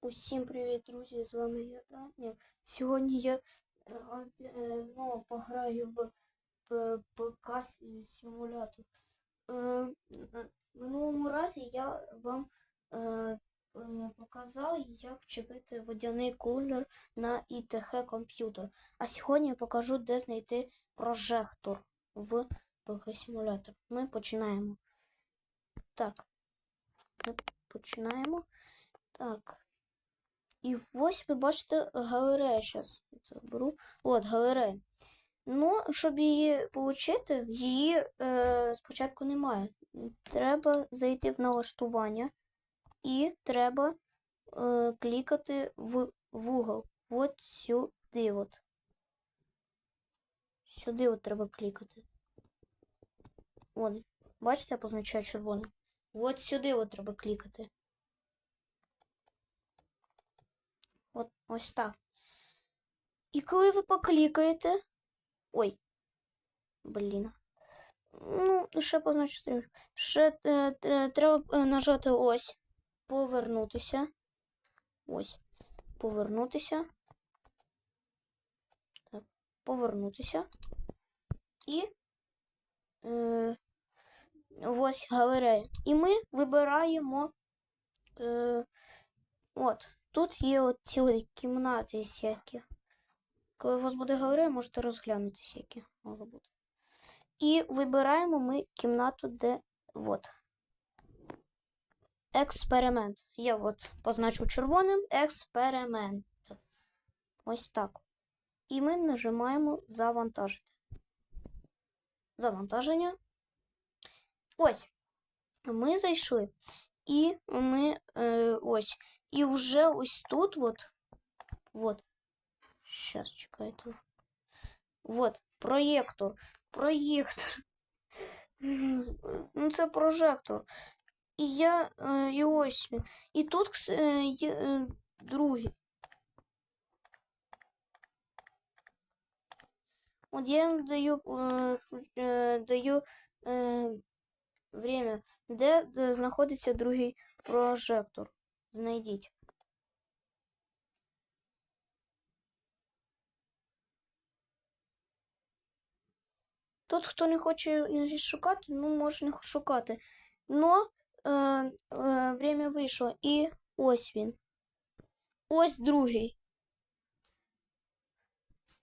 Усім привіт, друзі! З вами я Даня. Сьогодні я е, е, знову пограю в ПК симулятор. Е, на минулому разі я вам е, е, показав, як вчепити водяний кулер на ІТХ комп'ютер. А сьогодні я покажу, де знайти прожектор в ПК симулятор. Ми починаємо. Так. Ми починаємо. Так. І ось ви бачите галерея. Зараз це беру. От галерея. Ну, щоб її отримати, її е, спочатку немає. Треба зайти в налаштування і треба е, клікати в, в угол. От сюди. От. Сюди от треба клікати. От. Бачите, я позначаю червоним. От сюди от треба клікати. От ось так. І коли ви поклікаєте. Ой. Блін. Ну, ще позначу стрілочку. Ще е, треба е, нажати ось. Повернутися. Ось. Повернутися. Так. Повернутися. І. Е, ось галерея. І ми вибираємо. Е, от. Тут є от цілі кімнати всякі. Коли у вас буде галерея, можете розглянути всякі може бути. І вибираємо ми кімнату, де от. Експеримент. Я от позначу червоним експеримент. Ось так. І ми нажимаємо завантажити. Завантаження. Ось. Ми зайшли. І ми е, ось. І вже ось тут вот, вот, сейчас, чекайте. Вот, проєктор, проєктор. Ну, це прожектор. І я, е, і ось він. І тут е, є е, другий. От я їм даю, е, е, даю е, время, де, де знаходиться другий прожектор. Знайдіть. Тут, хто не хоче шукати, ну, може не шукати. Но е, е, время вийшло. І ось він. Ось другий.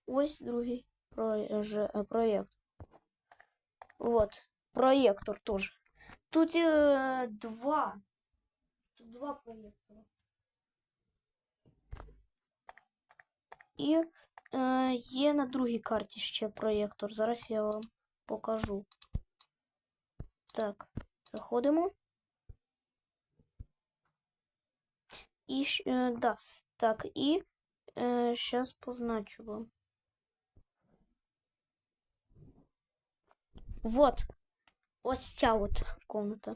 Ось другий е, проєкт. Вот. Проєктор теж. Тут е, два. Два проєктора. І е, є на другій карті ще проєктор. Зараз я вам покажу. Так, заходимо. І е, да, так, і е, позначу вам. Вот. Ось ця от комната.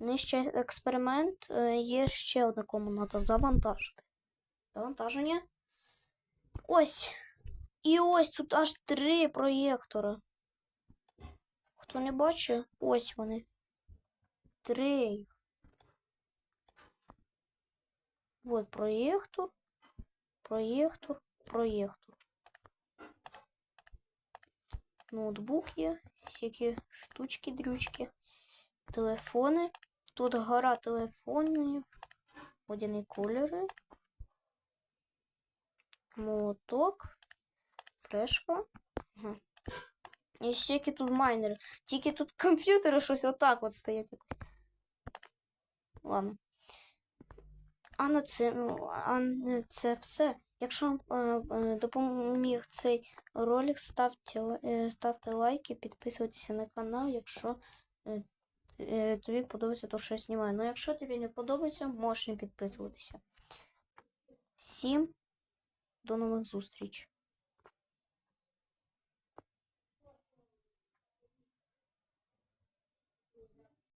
Нижче експеримент. е, Є ще одна комната. Завантажити. Завантаження. Ось. І ось тут аж три проєктора. Хто не бачив? Ось вони. Три. Вот проєктор. Проєктор. Проєктор. Ноутбук є. Всякі штучки, дрючки. Телефони. Тут гора телефонів. Водяні кольори. Молоток. Флешка. І всякі тут майнери. Тільки тут комп'ютери щось отак от стоять. Ладно. А на це, а на це все. Якщо вам е, е, допоміг цей ролик, ставте, е, ставте лайки, підписуйтесь на канал, якщо тобі подобається те, що я знімаю. Ну, якщо тобі не подобається, можеш не підписуватися. Всім до нових зустріч.